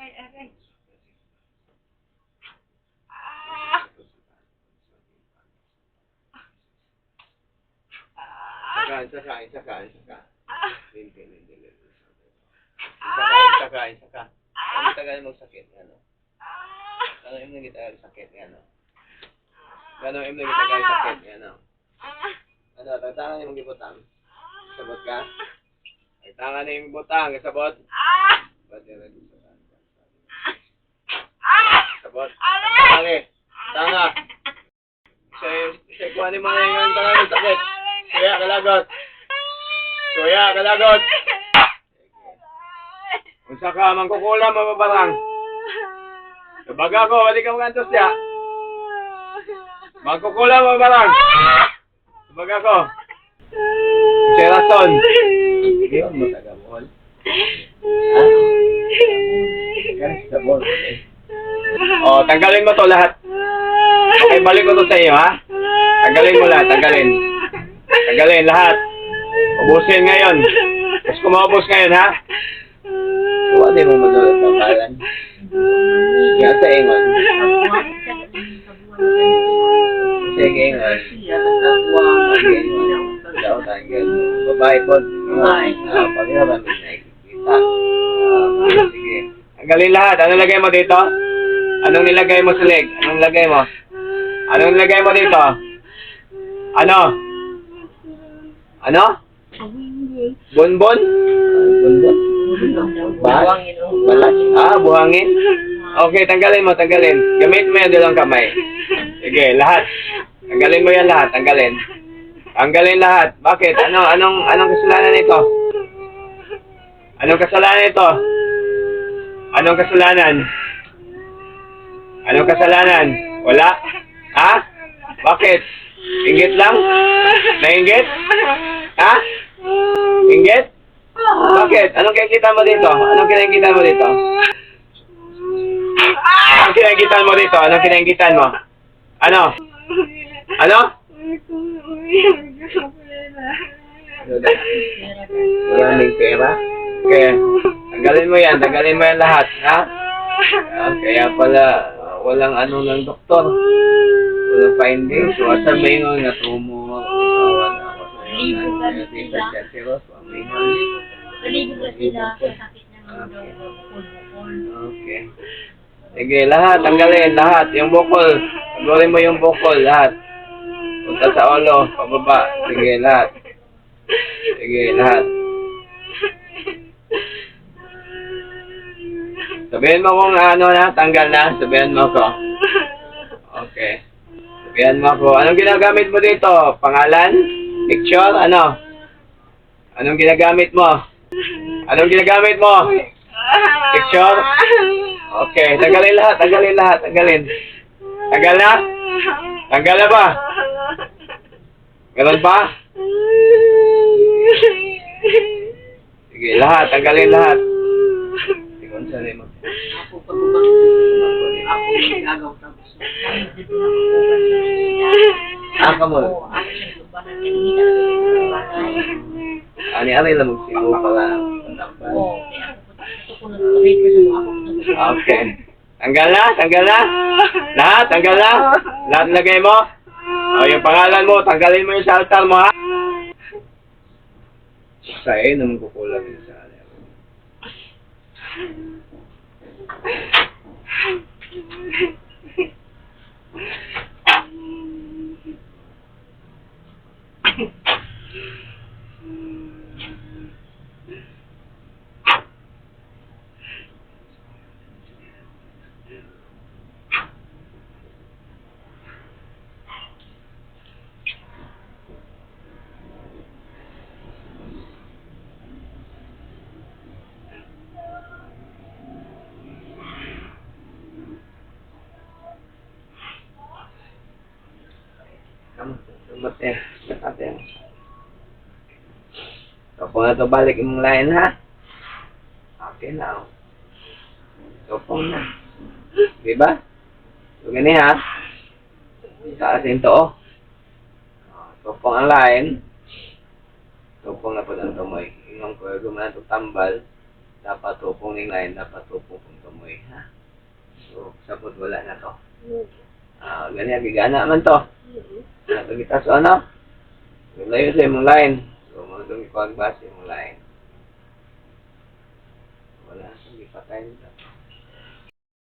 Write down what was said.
Aray, aray. Ah! Sakain, sakain, sakain, sakain. Ah! Hindi, hindi, hindi. Sakain, sakain, sakain. Ang tagal mong sakit, ano? Ano yung nagitagal sakit, ano? Gano'n yung nagitagal sakit, ano? Ah! Ano, tatangan yung gibutang? Sabot ka? Ay, tangan na yung butang, sabot? Ah! Ba't yung Aray! Tangi! Tanga! Siya yung, siya yung kuhanin mo na yung tangan ng sakit. Suya, kalagot! Suya, kalagot! Kung saka, mangkukulam, mababarang. Sabag ako, wali ka mga siya. Mangkukulam, mababarang. Sabag ako. Si Raton. Hindi mo matagabol. Yes, sabol. O, tanggalin mo to lahat. Okay, balik ko to sa iyo, ha? Tanggalin mo lahat, tanggalin. Tanggalin lahat. Ubusin ngayon. Tapos kumaubos ngayon, ha? Huwag din mo madulot ang kalan. Kaya sa ingon. Sige, ingon. Babae po. Babae. Ah, paghirapan mo na ikikita. Ah, sige. Tanggalin lahat. Ano lagay mo dito? Anong nilagay mo sa leg? Anong nilagay mo? Anong nilagay mo dito? Ano? Ano? Bonbon? Bonbon? Ba? Balat? Ah, buhangin? Okay, tanggalin mo, tanggalin. Gamit mo yung dalawang kamay. Sige, lahat. Tanggalin mo yan lahat, tanggalin. Tanggalin lahat. Bakit? Ano, anong, anong kasalanan nito? Anong kasalanan nito? Anong kasalanan? Anong kasalanan? Wala? Ha? Bakit? Inggit lang? Nainggit? Ha? Inggit? Bakit? Anong kinakita mo dito? Anong kinakita mo dito? Anong kinakita mo dito? Anong kinakita mo? Ano? Ano? Maraming pera? Okay. Tanggalin mo yan. Tanggalin mo yan lahat. Ha? Ah, kaya pala, walang ano ng doktor. Walang findings. So, asa may nga nga tumor. Awa na ako sa iyo. Libo ka na Hindi sila. ka serous. May nga. Naligo ka sila sa sakit ng bukol-bukol. Okay. Sige, lahat. Tanggalin. Lahat. Yung bukol. Tanggalin mo yung bukol. Lahat. Punta sa ulo. Pababa. Sige, lahat. Sige, lahat. Sabihin mo kung ano na, tanggal na. Sabihin mo ko. Okay. Sabihin mo ko. Anong ginagamit mo dito? Pangalan? Picture? Ano? Anong ginagamit mo? Anong ginagamit mo? Picture? Okay. Tanggalin lahat. Tanggalin lahat. Tanggalin. Tanggal na? Tanggal na ba? Ganun ba? Sige, lahat. Tanggalin lahat. Sali mo. Ako ako tapos. Ah, kamo. Oo, ako siya tubahan. Hindi na Ani, ani lang pala. Ako ko nag-rate ko sa ako. Okay. Tanggal na? Tanggal na? Lahat? Tanggal na? Lahat lagay mo? O, yung pangalan mo, tanggalin mo yung sa altar mo, ha? Sa eh, naman kukulang yun sa Thank you. Ano. Eh. Sumat eh. So, kung na to balik yung line, ha? Okay na, oh. Tupong na. Di ba? So, gani, ha? Sa asin to, oh. Oh, Tupong ang line. Tupong na po ng tumoy. Ingon ko, gumanan to tambal. Dapat tupong ng line, dapat tupong kong tumoy. Wala na to. Ah, ganyan, gigana man to. Kita sa ano? Layo sa imong line. So, mo itong ipag ba sa imong line. Wala, hindi patay nito.